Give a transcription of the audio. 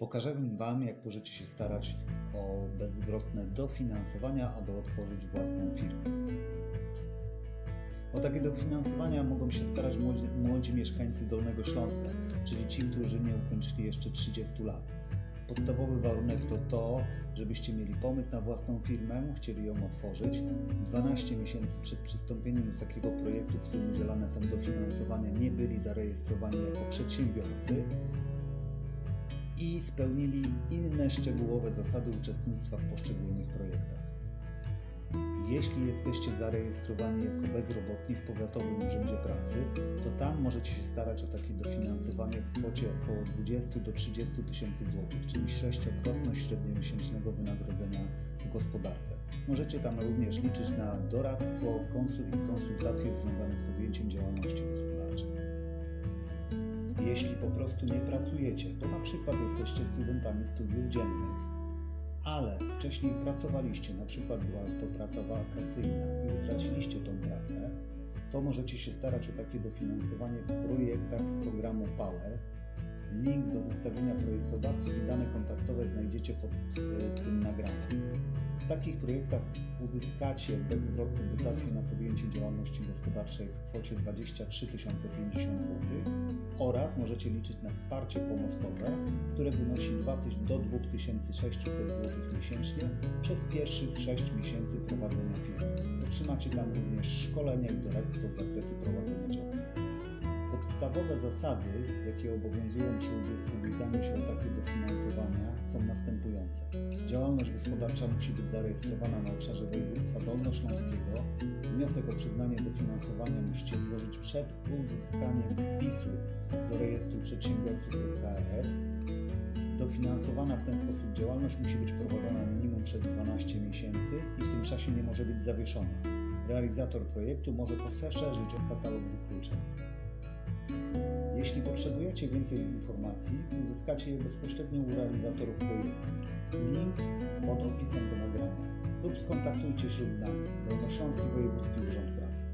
Pokażemy Wam, jak możecie się starać o bezzwrotne dofinansowania, aby otworzyć własną firmę. O takie dofinansowania mogą się starać młodzi, młodzi mieszkańcy Dolnego Śląska, czyli ci, którzy nie ukończyli jeszcze 30 lat. Podstawowy warunek to to, żebyście mieli pomysł na własną firmę, chcieli ją otworzyć. 12 miesięcy przed przystąpieniem do takiego projektu, w którym udzielane są dofinansowania, nie byli zarejestrowani jako przedsiębiorcy i spełnili inne szczegółowe zasady uczestnictwa w poszczególnych projektach. Jeśli jesteście zarejestrowani jako bezrobotni w Powiatowym Urzędzie Pracy, to tam możecie się starać o takie dofinansowanie w kwocie około 20 do 30 tysięcy złotych, czyli sześciokrotność średniomiesięcznego wynagrodzenia w gospodarce. Możecie tam również liczyć na doradztwo, i konsultacje związane z podjęciem gospodarczej. Jeśli po prostu nie pracujecie, to na przykład jesteście studentami studiów dziennych, ale wcześniej pracowaliście, na przykład była to praca wakacyjna i utraciliście tą pracę, to możecie się starać o takie dofinansowanie w projektach z programu Power. Link do zestawienia projektodawców i dane kontaktowe znajdziecie pod e, tym nagraniem. W takich projektach uzyskacie bezzwrotne dotacje na podjęcie działalności gospodarczej w kwocie 23 050 zł oraz możecie liczyć na wsparcie pomostowe, które wynosi 2 tyś- do 2600 zł miesięcznie przez pierwszych 6 miesięcy prowadzenia firmy. Otrzymacie tam również szkolenia i doradztwo z zakresu prowadzenia działalności. Podstawowe zasady, jakie obowiązują przy ubieganiu się o takie dofinansowania są następujące. Działalność gospodarcza musi być zarejestrowana na obszarze województwa dolnośląskiego. Wniosek o przyznanie dofinansowania musicie złożyć przed uzyskaniem wpisu do rejestru przedsiębiorców KRS. Dofinansowana w ten sposób działalność musi być prowadzona minimum przez 12 miesięcy i w tym czasie nie może być zawieszona. Realizator projektu może poszerzyć katalog wykluczeń. Jeśli potrzebujecie więcej informacji, uzyskacie je bezpośrednio u realizatorów projektów. Link pod opisem do nagrania lub skontaktujcie się z nami, Dolnośląski Wojewódzki Urząd Pracy.